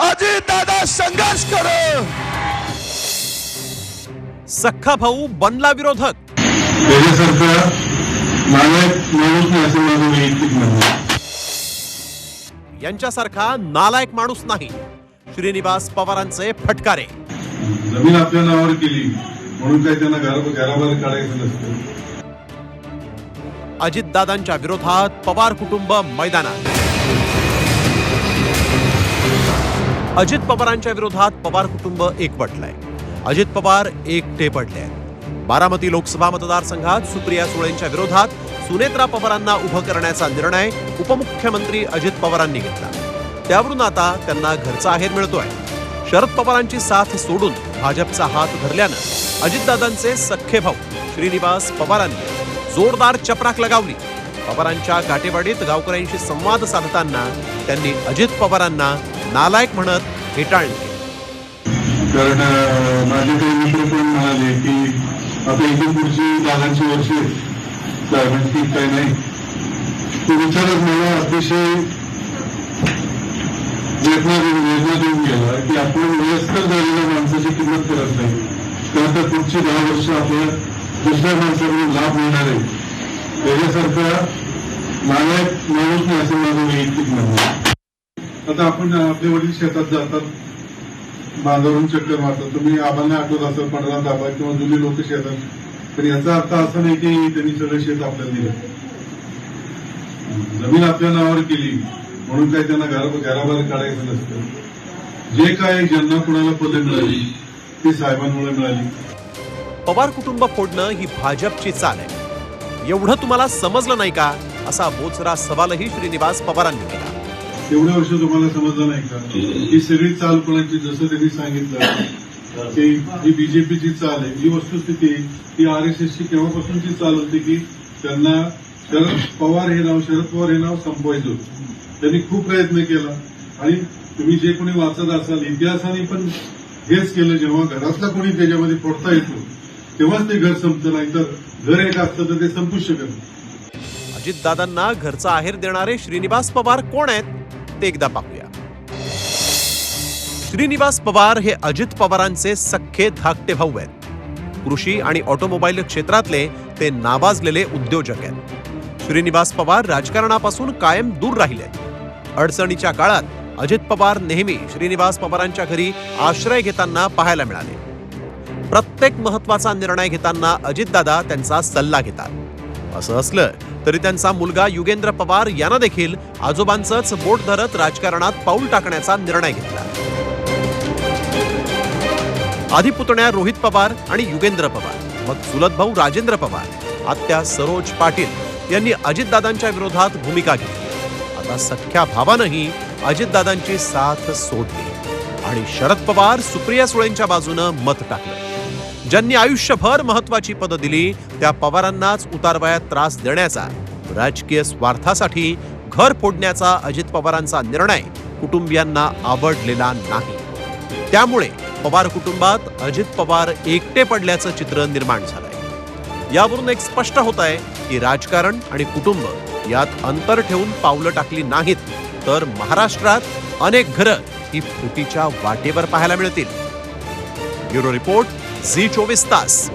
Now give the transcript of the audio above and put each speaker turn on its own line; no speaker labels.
अजित दादा संघर्ष करो।
सख्खा भाऊ बनला विरोधक.
त्याच्यासारखा नालायक माणूस नाही असं माझं वैयक्तिक म्हणणं आहे.
यांच्यासारखा नालायक माणूस नाही. श्रीनिवास पवारांचे फटकारे.
जमीन आपल्या नावावर केली म्हणून काही त्यांना घरा घराबाहेर काढायचं नसतं.
अजितदादांच्या विरोधात पवार कुटुंब मैदानात. अजित पवारांच्या विरोधात पवार कुटुंब एकवटलंय. अजित पवार एकटे पडले आहेत बारामती लोकसभा मतदारसंघात सुप्रिया सुळेंच्या विरोधात सुनेत्रा पवारांना उभं करण्याचा निर्णय उपमुख्यमंत्री अजित पवारांनी घेतला. त्यावरून आता त्यांना घरचा आहेर मिळतोय. शरद पवारांची साथ सोडून भाजपचा हात धरल्यानं अजितदादांचे सख्खे भाऊ श्रीनिवास पवारांनी जोरदार चपराक लगावली. पवारांच्या गाठेवाडीत गावकऱ्यांशी संवाद साधताना त्यांनी अजित पवारांना नालायक म्हणत हेटाळले.
कारण माझे काही मित्र पण म्हणाले की आता इथून पुढची दादांची वर्ष ठीक काही नाही. तो विचारच मला अतिशय वेदना देऊन वेदना देऊन गेला की आपण वयस्कर झालेल्या माणसाची किंमत करत नाही. तर आता पुढची दहा वर्ष आपल्या दुसऱ्या माणसाकडून लाभ मिळणार आहे. त्याच्यासारखा नालायक माणूस नाही असं माझं वैयक्तिक म्हणणं आता आपण आपले वडील शेतात जातात. बांधावरून चक्कर मारतात. तुम्ही आम्हाला आठवत असं पंधरा दाबा किंवा जुने लोक शेतात. पण याचा अर्थ असा नाही की त्यांनी सगळं शेत आपल्याला दिलं. जमीन आपल्या नावावर केली म्हणून काय त्यांना घरा घराबाहेर काढायचं नसतं. जे काय ज्यांना कुणाला पदे मिळाली ती साहेबांमुळे मिळाली.
पवार कुटुंब फोडणं ही भाजपची चाल आहे. एवढं तुम्हाला समजलं नाही का? असा बोचरा सवालही श्रीनिवास पवारांनी केला.
एवढ्या वर्ष तुम्हाला समजलं नाही का? ही सगळी चाल कोणाची जसं त्यांनी सांगितलं की ही बीजेपीची चाल आहे ही वस्तुस्थिती आहे, ही आरएसएसची केव्हापासूनची चाल होती की त्यांना शरद पवार हे नाव शरद पवार हे नाव संपवायचं होतं. त्यांनी खूप प्रयत्न केला. आणि तुम्ही जे कोणी वाचत असाल इतिहासाने पण हेच केलं जेव्हा घरातला कोणी त्याच्यामध्ये फोडता येतो तेव्हाच ते घर संपतं नाही तर घर एक असतं तर ते संपूच शकत नाही.
अजितदादांना घरचा आहेर देणारे श्रीनिवास पवार कोण आहेत? ते एकदा पाहूया. श्रीनिवास पवार हे अजित पवारांचे सख्खे धाकटे भाऊ आहेत. कृषी आणि ऑटोमोबाईल क्षेत्रातले ते नावाजलेले उद्योजक आहेत. श्रीनिवास पवार राजकारणापासून कायम दूर राहिले. अडचणीच्या काळात अजित पवार नेहमी श्रीनिवास पवारांच्या घरी आश्रय घेताना पाहायला मिळाले. प्रत्येक महत्त्वाचा निर्णय घेताना अजितदादा त्यांचा सल्ला घेतात. असं असलं तरी त्यांचा मुलगा युगेंद्र पवार यांना देखील आजोबांचंच बोट धरत राजकारणात पाऊल टाकण्याचा निर्णय घेतला. आधी पुतण्या रोहित पवार आणि युगेंद्र पवार मग चुलत भाऊ राजेंद्र पवार आत्या सरोज पाटील यांनी अजितदादांच्या विरोधात भूमिका घेतली. आता सख्ख्या भावानंही अजितदादांची साथ सोडली आणि शरद पवार सुप्रिया सुळेंच्या बाजूनं मत टाकलं. ज्यांनी आयुष्यभर महत्वाची पदं दिली त्या पवारांनाच उतारवयात त्रास देण्याचा राजकीय स्वार्थासाठी घर फोडण्याचा अजित पवारांचा निर्णय कुटुंबियांना आवडलेला नाही. त्यामुळे पवार कुटुंबात अजित पवार एकटे पडल्याचं चित्र निर्माण झालंय. यावरून एक स्पष्ट होत आहे की राजकारण आणि कुटुंब यात अंतर ठेवून पावलं टाकली नाहीत तर महाराष्ट्रात अनेक घरं ही फुटीच्या वाटेवर पाहायला मिळतील. Bureau report Sítio Ovestas.